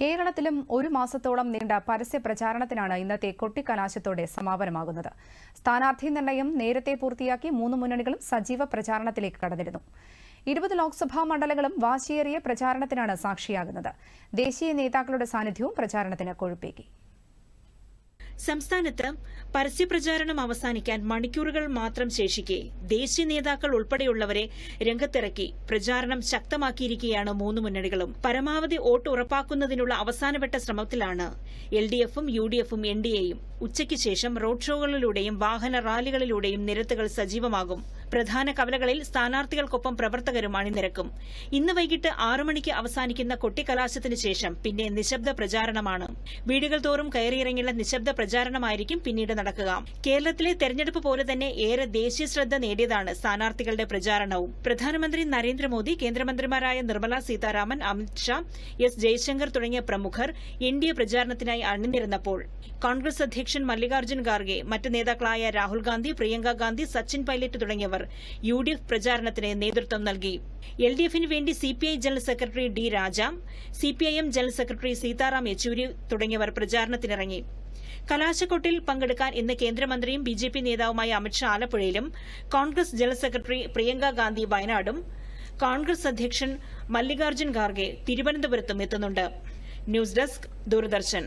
കേരളത്തിലും ഒരു മാസത്തോളം നീണ്ട പരസ്യ പ്രചാരണത്തിനാണ് ഇന്നത്തെ കൊട്ടിക്കലാശത്തോടെ സമാപനമാകുന്നത്. സ്ഥാനാർത്ഥി നിർണയം നേരത്തെ പൂർത്തിയാക്കി മൂന്ന് മുന്നണികളും സജീവ പ്രചാരണത്തിലേക്ക് കടന്നിരുന്നു. ഇരുപത് ലോക്സഭാ മണ്ഡലങ്ങളും വാശിയേറിയ പ്രചാരണത്തിനാണ് സാക്ഷിയാകുന്നത്. ദേശീയ നേതാക്കളുടെ സാന്നിധ്യവും പ്രചാരണത്തിന് കൊഴുപ്പേകി. സംസ്ഥാനത്ത് പരസ്യപ്രചാരണം അവസാനിക്കാൻ മണിക്കൂറുകൾ മാത്രം ശേഷിക്കെ ദേശീയ നേതാക്കൾ ഉൾപ്പെടെയുള്ളവരെ രംഗത്തിറക്കി പ്രചാരണം ശക്തമാക്കിയിരിക്കുകയാണ് മൂന്ന് മുന്നണികളും. പരമാവധി വോട്ട് ഉറപ്പാക്കുന്നതിനുള്ള അവസാനവട്ട ശ്രമത്തിലാണ് എൽ ഡി എഫും യു ഡി എഫും എൻ ഡി എയും ഉച്ചയ്ക്ക് ശേഷം റോഡ് ഷോകളിലൂടെയും വാഹന റാലികളിലൂടെയും നിരത്തുകൾ സജീവമാകും. പ്രധാന കവലകളിൽ സ്ഥാനാർത്ഥികൾക്കൊപ്പം പ്രവർത്തകരും അണിനിരക്കും. ഇന്ന് വൈകിട്ട് ആറു മണിക്ക് അവസാനിക്കുന്ന കൊട്ടിക്കലാശത്തിന് ശേഷം പിന്നെ നിശബ്ദ പ്രചാരണമാണ്. വീടുകൾ തോറും കയറിയിറങ്ങിയുള്ള നിശബ്ദ പ്രചാരണമായിരിക്കും പിന്നീട് നടക്കുക. കേരളത്തിലെ തെരഞ്ഞെടുപ്പ് പോലെ തന്നെ ഏറെ ദേശീയ ശ്രദ്ധ നേടിയതാണ് സ്ഥാനാർത്ഥികളുടെ പ്രചാരണവും. പ്രധാനമന്ത്രി നരേന്ദ്രമോദി കേന്ദ്രമന്ത്രിമാരായ നിർമ്മല സീതാരാമൻ അമിത്ഷാ എസ് ജയശങ്കർ തുടങ്ങിയ പ്രമുഖർ എൻ ഡി എ പ്രചാരണത്തിനായി അണിനിരുന്നപ്പോൾ. കോൺഗ്രസ് അധ്യക്ഷൻ മല്ലികാർജുൻ ഖാർഗെ മറ്റ് നേതാക്കളായ Rahul Gandhi Priyanka Gandhi Sachin Pilot U D F പ്രചാരണത്തിന് നേതൃത്വം നൽകി. എൽ ഡി എഫിന് വേണ്ടി C P I general secretary D Raja C P I M general secretary Sitaram Yechury തുടങ്ങിയവർ പ്രചാരണത്തിനിറങ്ങി. കലാശക്കൊട്ടിൽ പങ്കെടുക്കാൻ ഇന്ന് കേന്ദ്രമന്ത്രിയും ബി ജെ പി നേതാവുമായ അമിത്ഷാ ആലപ്പുഴയിലും കോൺഗ്രസ് ജനറൽ സെക്രട്ടറി പ്രിയങ്ക ഗാന്ധി വയനാടും കോൺഗ്രസ് അധ്യക്ഷൻ മല്ലികാർജുൻ ഖാർഗെ തിരുവനന്തപുരത്തും എത്തുന്നുണ്ട്. News desk Doordarshan.